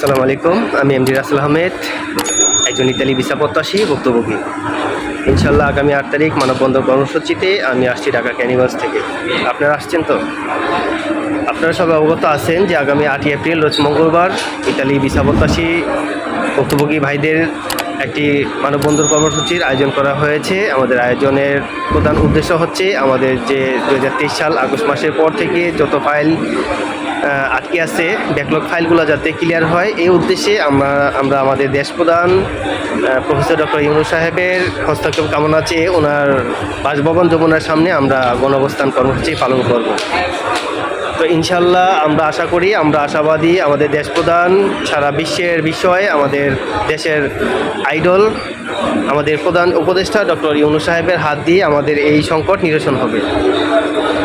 আসসালামু আলাইকুম। আমি এমডি রাসেল আহমেদ, একজন ইতালি ভিসা প্রত্যাশী ভুক্তভোগী। ইনশাল্লাহ আগামী আট তারিখ মানববন্ধন কর্মসূচিতে আমি আসছি ঢাকা ক্যানিগঞ্জ থেকে। আপনারা আসছেন তো? আপনারা সবাই অবগত আছেন যে আগামী আটই এপ্রিল, রোজ মঙ্গলবার, ইতালি ভিসা প্রত্যাশী ভুক্তভোগী ভাইদের একটি মানববন্ধন কর্মসূচির আয়োজন করা হয়েছে। আমাদের আয়োজনের প্রধান উদ্দেশ্য হচ্ছে আমাদের যে দু হাজার তেইশ সাল আগস্ট মাসের পর থেকে যত ফাইল আটকে আছে। ব্যাকলগ ফাইলগুলো যাতে ক্লিয়ার হয়। এই উদ্দেশ্যে আমরা আমরা আমাদের দেশ প্রধান প্রফেসর ডক্টর ইউনু সাহেবের হস্তক্ষেপ কামনা চেয়ে ওনার বাসভবন যমুনার সামনে আমরা গণঅবস্থান কর্মসূচি পালন করব। তো ইনশাল্লাহ আমরা আশা করি, আমরা আশাবাদী আমাদের দেশ প্রধান, সারা বিশ্বের বিষয়ে, আমাদের দেশের আইডল আমাদের প্রধান উপদেষ্টা ডক্টর ইউনু সাহেবের হাত দিয়ে আমাদের এই সংকট নিরসন হবে।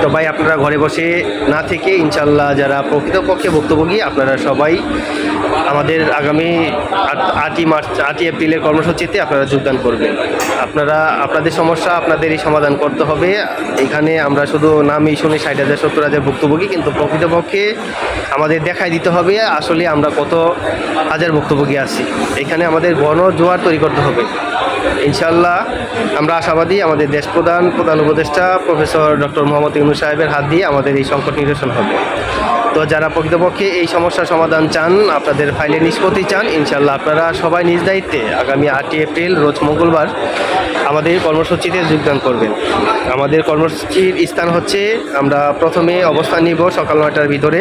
ভাই আপনারা ঘরে বসে না থেকে ইনশাল্লাহ যারা প্রকৃতপক্ষে ভুক্তভোগী, আপনারা সবাই আমাদের আগামী আট- আটই মার্চ, আটই এপ্রিলের কর্মসূচিতে আপনারা যোগদান করবেন। আপনারা, আপনাদের সমস্যা আপনাদেরই সমাধান করতে হবে। এখানে আমরা শুধু নামই শুনি ষাট হাজার, সত্তর হাজার ভুক্তভোগী, কিন্তু প্রকৃতপক্ষে আমাদের দেখাই দিতে হবে আসলে আমরা কত হাজার ভুক্তভোগী আছি। এখানে আমাদের গণ জোয়ার তৈরি করতে হবে। ইনশাল্লাহ আমরা আশাবাদী আমাদের দেশ প্রধান প্রধান উপদেষ্টা, প্রফেসর ডক্টর মোহাম্মদ ইউনুস সাহেবের হাত দিয়ে আমাদের এই সংকট নিরসন হবে। তো যারা প্রকৃতপক্ষে এই সমস্যার সমাধান চান, আপনাদের ফাইলের নিষ্পত্তি চান, ইনশাল্লাহ আপনারা সবাই নিজ দায়িত্বে। আগামী আটই এপ্রিল, রোজ মঙ্গলবার আমাদের কর্মসূচিতে যোগদান করবেন। আমাদের কর্মসূচির স্থান হচ্ছে, আমরা প্রথমে অবস্থান নিব সকাল নয়টার ভিতরে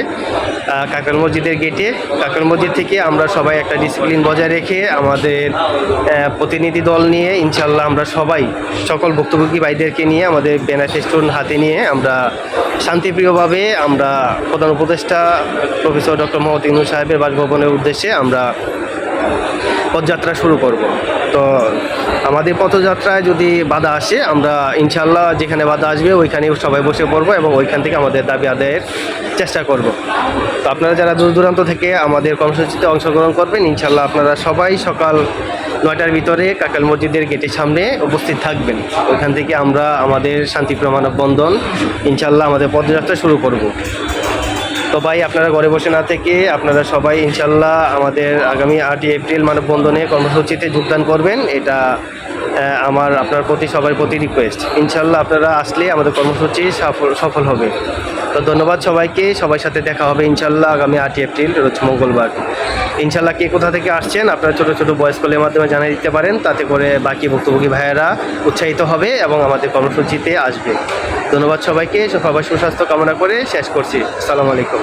কাকার মসজিদের গেটে। কাকার মসজিদ থেকে আমরা সবাই একটা ডিসিপ্লিন বজায় রেখে আমাদের প্রতিনিধি দল নিয়ে ইনশাল্লাহ আমরা সবাই সকল ভুক্তভোগী ভাইদেরকে নিয়ে আমাদের ব্যানার হাতে নিয়ে আমরা শান্তিপ্রিয়ভাবে আমরা প্রধান উপদেষ্টা প্রফেসর ডক্টর মোহাম্মদ ইনু সাহেবের বাসভবনের উদ্দেশ্যে আমরা পদযাত্রা শুরু করব। তো আমাদের পথযাত্রায় যদি বাধা আসে, আমরা ইনশাল্লাহ যেখানে বাধা আসবে ওইখানে সবাই বসে পড়ব এবং ওইখান থেকে আমাদের দাবি আদায়ের চেষ্টা করব। তো আপনারা যারা দূর দূরান্ত থেকে আমাদের কর্মসূচিতে অংশগ্রহণ করবেন ইনশাল্লাহ আপনারা সবাই সকাল নয়টার ভিতরে কাকাল মসজিদের গেটের সামনে উপস্থিত থাকবেন। ওইখান থেকে আমরা আমাদের শান্তিপ্রিয় বন্ধন ইনশাল্লাহ আমাদের পদযাত্রা শুরু করব। তো ভাই, আপনারা ঘরে বসে না থেকে আপনারা সবাই ইনশাল্লাহ আমাদের আগামী আটই এপ্রিল মানববন্ধনে কর্মসূচিতে যোগদান করবেন। এটা আমার, আপনার প্রতি, সবার প্রতি রিকোয়েস্ট ইনশাল্লাহ আপনারা আসলে আমাদের কর্মসূচি সফল সফল হবে। তো ধন্যবাদ সবাইকে। সবার সাথে দেখা হবে ইনশাল্লাহ আগামী আটই এপ্রিল, রোজ মঙ্গলবার। ইনশাল্লাহ কে কোথা থেকে আসছেন আপনারা ছোটো ছোটো ভয়েস কলের মাধ্যমে জানিয়ে দিতে পারেন, তাতে করে বাকি ভুক্তভোগী ভাইয়েরা উৎসাহিত হবে এবং আমাদের কর্মসূচিতে আসবে। ধন্যবাদ সবাইকে সবাই সুস্বাস্থ্য কামনা করে শেষ করছি। আসসালামু আলাইকুম।